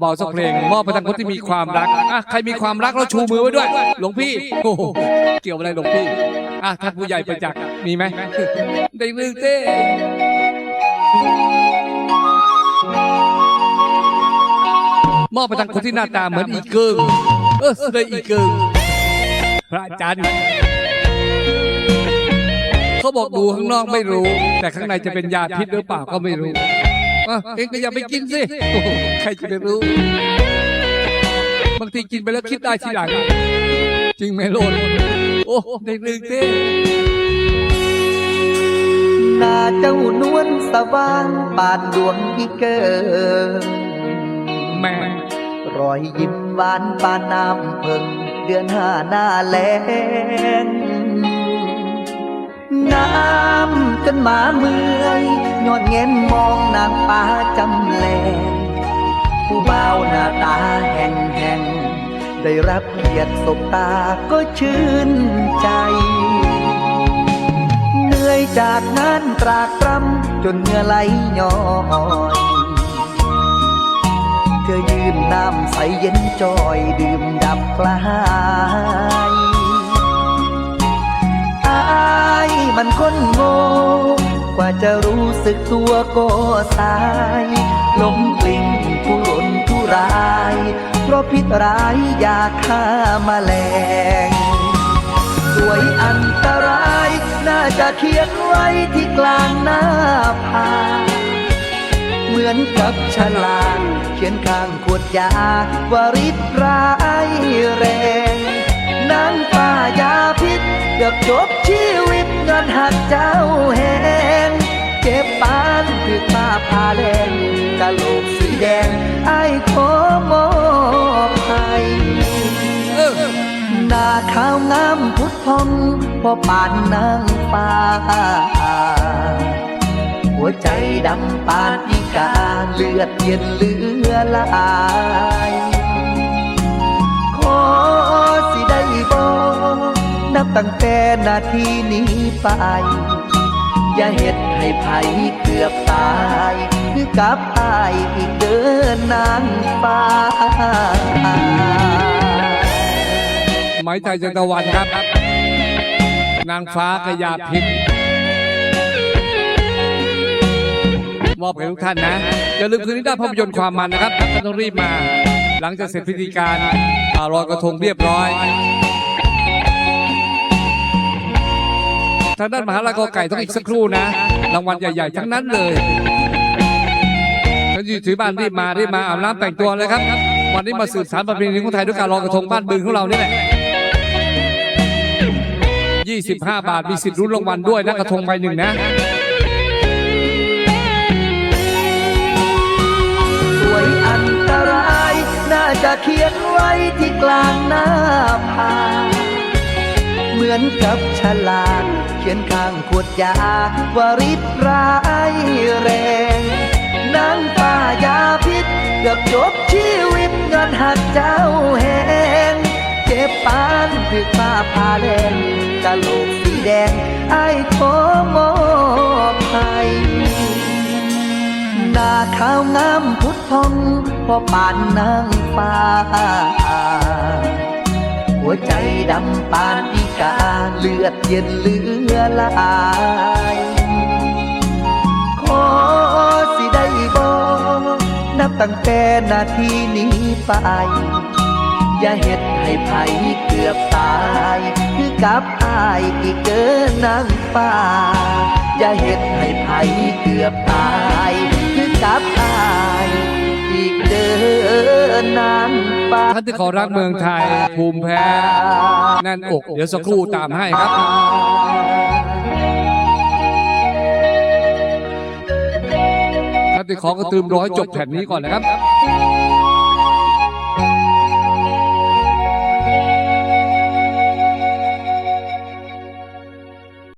เบาๆสักเพลง มอบไปทางคนที่มีความรักอะใครมีความรักแล้วชูมือไว้ด้วย หลวงพี่โอ้โหเกี่ยวอะไรหลวงพี่อะท่านผู้ใหญ่ประจักษ์มีไหมได้ลืมเต้มอบไปทางคนที่หน้าตาเหมือนอีเกิงเออเลยอีเกิงพระอาจารย์เขาบอกดูข้างนอกไม่รู้ แต่ข้างในจะเป็นยาพิษหรือเปล่าก็ไม่รู้อะ เองก็อย่าไปกินสิใครจะไปรู้ บางทีกินไปแล้วคิดได้ทีหลัง จริงไหมโลนโอ้ได้ลืมเต้หน้าเจ้านวลสว่างปานดวงอีเกิงแม่รอยยิ้มหวานปานน้ำเพิ่งเดือนห้าหน้าแลง น้ำจนมาเมื่อยยอดเงินมองนางป้าจำแลงผู้บ่าวหน้าตาแห่งแห่งได้รับเกียรติสบตาก็ชื่นใจ เหนื่อยจากงานตรากตรำจนเหงื่อไหลย้อยเธอยืมน้ำใสเย็นจอยดื่มดับคลายายมันคนโง่กว่าจะรู้สึกตัวก็สายหลงกลิ่งผู้หล่นผู้ร้าย เพราะพิษร้ายยาฆ่ามาแมลง สวยอันตราย น่าจะเขียนไว้ที่กลางหน้าผาเหมือนกับฉลากเขียนข้างขวดยาว่าริดร้ายแรงนางป้ายาพิษเกือบจบ ชีวิตเงินหักเจ้าแหงเจ็บปานคือป้าพาแรงกะโหลกสีแดงไอ้ขอมอบให้หน้าขาวงามพุทธพองพอปานนางฟ้าหัวใจดำปานอีกาเลือดเย็นเลือหลายขอสิได้บอกนับตั้งแต่ นาทีนี้ไป อย่าเฮ็ดให้ไผเกือบตาย คือกับอายอีกเดินนางฟ้าไม้ไทยจันตะวันครับ นางฟ้ากระยาพิษมอบให้ทุกท่านนะ อย่าลืมคืนนี้ได้ภาพยนตร์ความมันนะครับท่านต้องรีบมา หลังจากเสร็จพิธีการอ่าลอยกระทงเรียบร้อย ทางด้านมหาลัยกอไก่ต้องอีกสักครู่นะ รางวัลใหญ่ ๆ ทั้งนั้นเลยท่านอยู่ถือบ้านรีบมารีบมาอาบน้ำแต่งตัวเลยครับ วันนี้มาสืบสารประเพณีของไทยด้วยการลอยกระทงบ้านบึงของเรานี่แหละ25 บาทมีสิทธิ์รุ้นรางวัลด้วยนะกระทงใบหนึ่งนะสวยอันตราย น่าจะเขียนไว้ที่กลางหน้าผาเหมือนกับฉลาก เขียนข้างขวดยาว่าริดร้ายแรงนางป้ายาพิษเกือบจบชีวิตเงินหักเจ้าแหงเจ็บปานคือป้าพาแดงกะโหลกสีแดงไอ้ขอมอบให้หน้าขาวงามพุทธพองพอปานนางฟ้า หัวใจดำปานอี กาเลือดเย็นเหลือลายขอสิได้บอนับตั้งแต่นาทีนี้ไป อย่าเฮ็ดให้ไผเกือบตาย คือกับอายอีกเกินนางฟ้า อย่าเฮ็ดให้ไผเกือบตาย คือกับอายอีกเดินนาง ท่านที่ขอรักเมืองไทย ภูมิแพ้แน่นอก เดี๋ยวสักครู่ตามให้ครับท่านที่ขอกระตืมร้อยจบแผ่นนี้ก่อนนะครับ